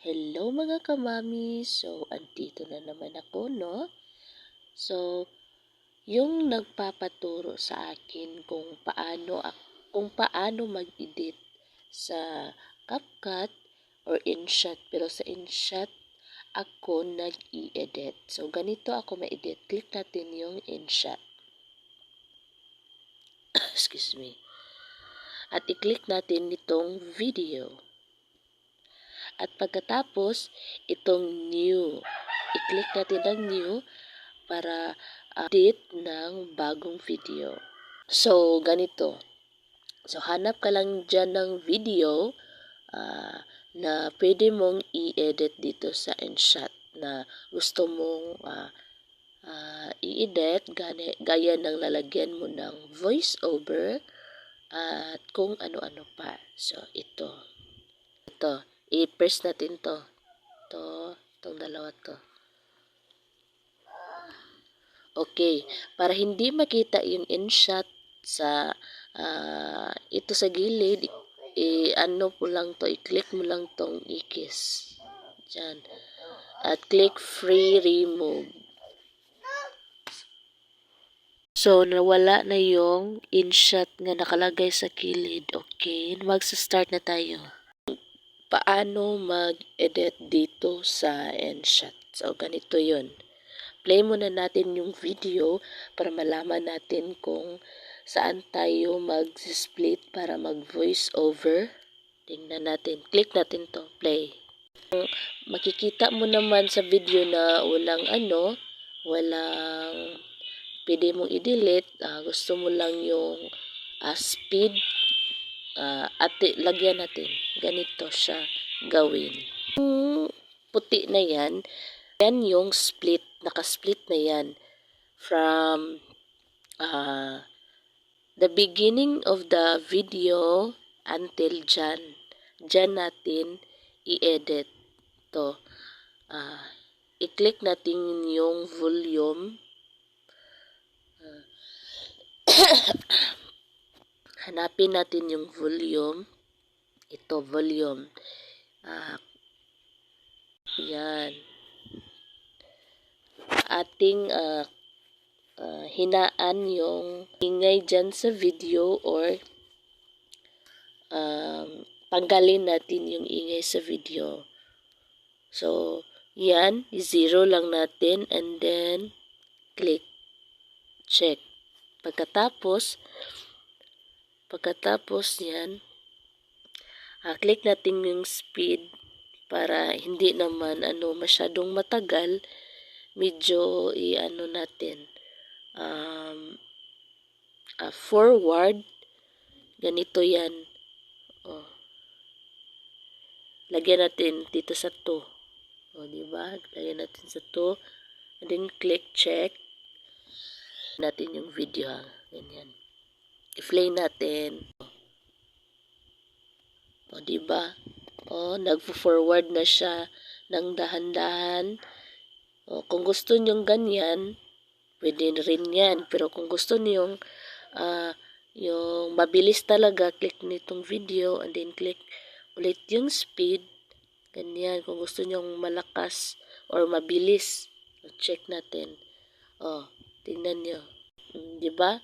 Hello mga kamami! So, andito na naman ako, no? So, yung nagpapaturo sa akin kung paano kung paano mag-edit sa CapCut or InShot. Pero sa InShot, ako nag-i-edit. So, ganito ako ma-edit. Click natin yung InShot. Excuse me. At i-click natin itong video. At pagkatapos, itong new. I-click natin ang new para update ng bagong video. So, ganito. So, hanap ka lang dyan ng video uh, na pwede mong i-edit dito sa InShot na gusto mong uh, uh, i-edit gaya ng lalagyan mo ng voice-over at kung ano-ano pa. So, ito. Ito i-press natin to. To, itong dalawa to. Okay, para hindi makita yung in-shot sa uh, ito sa gilid, i-ano po lang to, i-click mo lang tong ikis. Diyan. At click free remove. So, nawala na yung in-shot nga nakalagay sa kilid. Okay, magsa-start na tayo paano mag-edit dito sa Enshot. So, ganito yun. Play muna natin yung video para malaman natin kung saan tayo mag-split para mag-voice over. Tingnan natin. Click natin to. Play. Makikita mo naman sa video na walang ano, walang pwede mong i-delete. Uh, gusto mo lang yung uh, speed uh, at lagyan natin. Ganito siya gawin. Yung puti na yan, yan yung split, naka-split na yan from uh, the beginning of the video until dyan. Dyan natin i-edit to. Uh, i-click natin yung volume. Uh, hanapin natin yung volume. Ito, volume. Ah, yan. Ating uh, uh, hinaan yung ingay dyan sa video or um, tanggalin natin yung ingay sa video. So, yan, zero lang natin and then click check. Pagkatapos, Pagkatapos yan, uh, click natin yung speed para hindi naman ano masyadong matagal medyo i-ano natin um, uh, forward. Ganito yan. Oh. lagyan natin dito sa to oh, di ba? Lagyan natin sa to and then click check. Natin yung video. Ha ganyan i-play natin. O, di ba? O, nagfo-forward na siya ng dahan-dahan. O, kung gusto niyo ganyan, pwede rin yan. Pero kung gusto niyo uh, yung mabilis talaga, click nitong video and then click ulit yung speed. Ganyan. Kung gusto niyo malakas or mabilis, check natin. O, tingnan niyo. Hmm, di ba?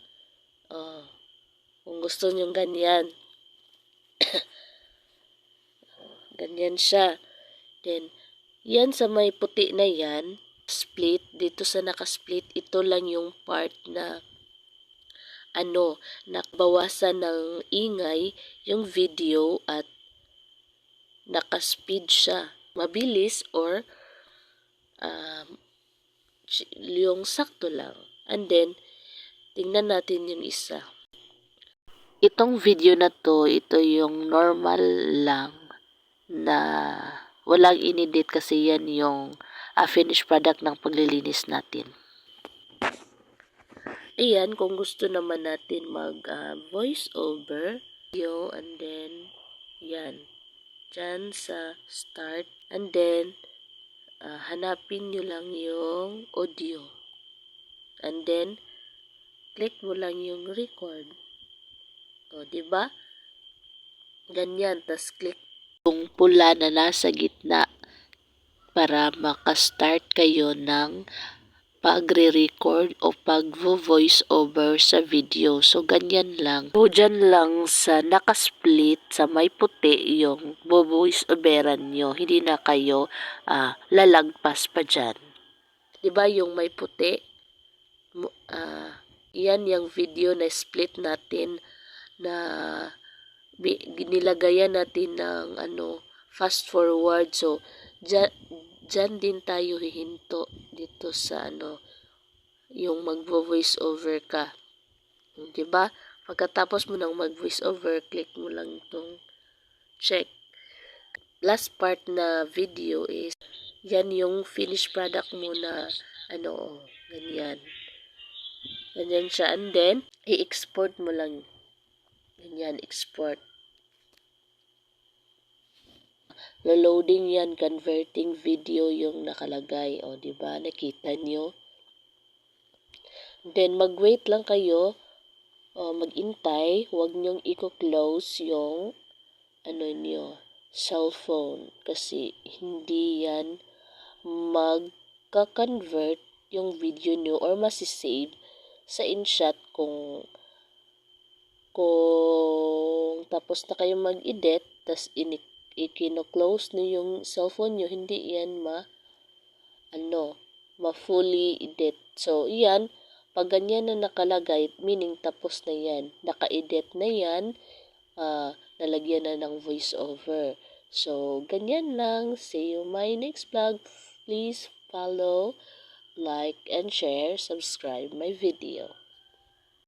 Oh. Kung gusto nyo ganyan. ganyan siya. Then, yan sa may puti na yan, split, dito sa nakasplit, ito lang yung part na ano, nakabawasan ng ingay yung video at nakaspeed siya. Mabilis or um, yung sakto lang. And then, tingnan natin yung isa. Itong video na to, ito yung normal lang na walang inedit kasi yan yung uh, finished product ng paglilinis natin. Ayan, kung gusto naman natin mag uh, voice over video and then yan, dyan sa start and then uh, hanapin nyo lang yung audio and then click mo lang yung record o, di ba? Ganyan, tas click yung pula na nasa gitna para makastart kayo ng pagre-record o pag-voice over sa video. So, ganyan lang. So, dyan lang sa nakasplit sa may puti yung voice overan nyo. Hindi na kayo ah, lalagpas pa dyan. Diba yung may puti? Ah, yan yung video na split natin na nilagayan natin ng ano fast forward so dyan, din tayo hihinto dito sa ano yung magvo-voice over ka. 'Di ba? Pagkatapos mo nang mag-voice over, click mo lang itong check. Last part na video is yan yung finished product mo na ano, ganyan. Ganyan siya. And then, i-export mo lang. Ganyan, export. Lo-loading yan, converting video yung nakalagay. O, di ba Nakita nyo? Then, mag-wait lang kayo. O, mag-intay. Huwag nyong i-close yung ano nyo, cellphone. Kasi, hindi yan magka-convert yung video nyo or masisave sa InShot kung kung tapos na kayo mag-edit tas ikino-close nyo yung cellphone nyo, hindi yan ma ano, ma-fully edit. So, yan, pag ganyan na nakalagay, meaning tapos na yan. Naka-edit na yan, ah, nalagyan na ng voiceover. So, ganyan lang. See you my next vlog. Please follow, like, and share, subscribe my video.